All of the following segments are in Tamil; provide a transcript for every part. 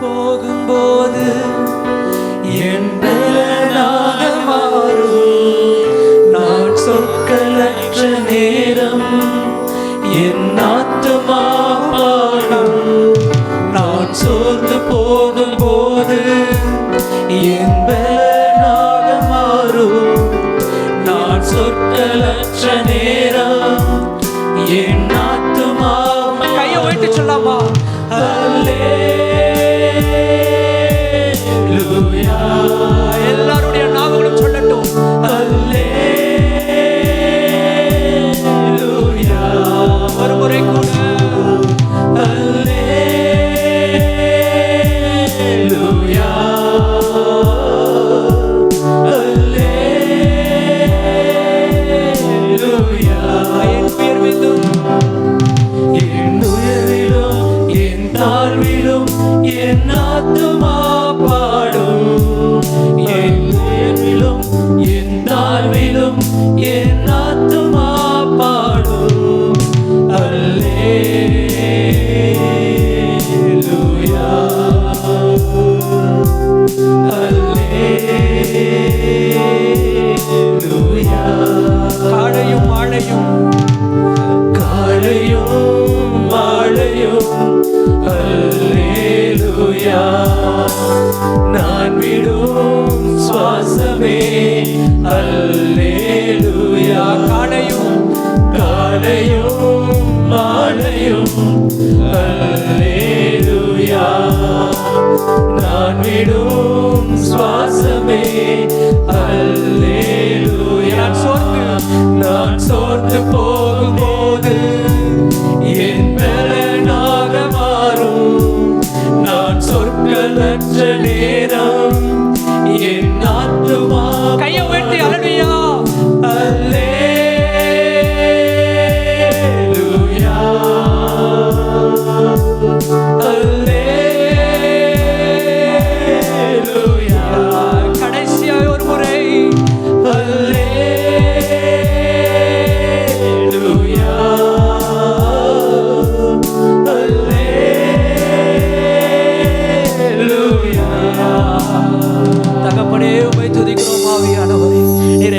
போகும்போது என் பலனாக நான் சொற்களற்ற நேரம் என் ஆத்துமா நான் சோர்ந்து போகும்போது என் எல்லாருடைய நாவுகளும் சொல்லட்டும். ஒரு முறை கூட. என் உயிர் மீதும் என் தாழ்விலும் என் ஆத்துமா அல்லேலூயா நான் விடும் சுவாசமே அல்லேலூயா காடையும் காளையும் மாளையும் அல்லேலூயா நான் விடும் சுவாசமே அல்லேலூயா சோர்ந்து நான் சோர்ந்து போகும்போது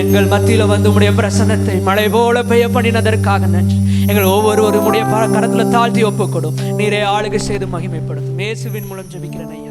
எங்கள் மத்தியில வந்து உடைய பிரசனத்தை மழை போல பெய்ய பண்ணினதற்காக நன்றி. எங்கள் ஒவ்வொருவரும் உடைய கரத்துல தாழ்த்தி ஒப்புக்கொடும். நீரே ஆளுகை செய்து மகிமைப்படும் மேசுவின் மூலம் ஜபிக்கிறேன் ஐயா.